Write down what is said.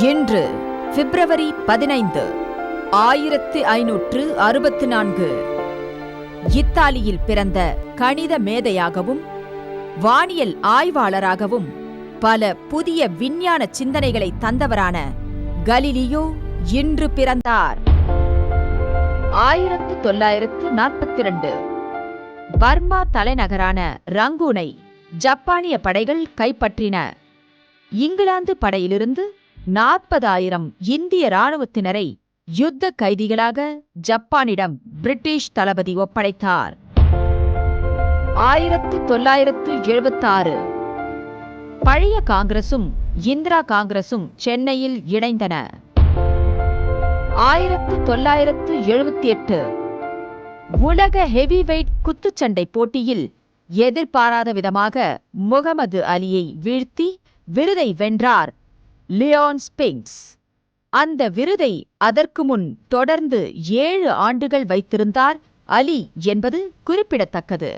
இன்று பிப்ரவரி பதினைந்து ஆயிரத்து ஐநூற்று அறுபத்து நான்கு. இத்தாலியில் பிறந்த கணித மேதையாகவும் வானியல் ஆய்வாளராகவும் பல புதிய விஞ்ஞான சிந்தனைகளை தந்தவரான கலிலியோ இன்று பிறந்தார். ஆயிரத்து தொள்ளாயிரத்து நாற்பத்தி ரெண்டு பர்மா தலைநகரான ரங்கூனை ஜப்பானிய படைகள் கைப்பற்றின. இங்கிலாந்து படையிலிருந்து நாற்பதாயிரம் இந்திய இராணுவத்தினரை யுத்த கைதிகளாக ஜப்பானிடம் பிரிட்டிஷ் தளபதி ஒப்படைத்தார். ஆயிரத்து தொள்ளாயிரத்து எழுபத்தாறு. பழைய காங்கிரசும் இந்திரா காங்கிரசும் சென்னையில் இணைந்தன. ஆயிரத்து தொள்ளாயிரத்து எழுபத்தி எட்டு உலக ஹெவிவெயிட் குத்துச்சண்டை போட்டியில் எதிர்பாராத விதமாக முகமது அலியை வீழ்த்தி விருதை வென்றார் லியோன் ஸ்பிங்ஸ். அந்த விருதை அதற்கு முன் தொடர்ந்து ஏழு ஆண்டுகள் வைத்திருந்தார் அலி என்பது குறிப்பிடத்தக்கது.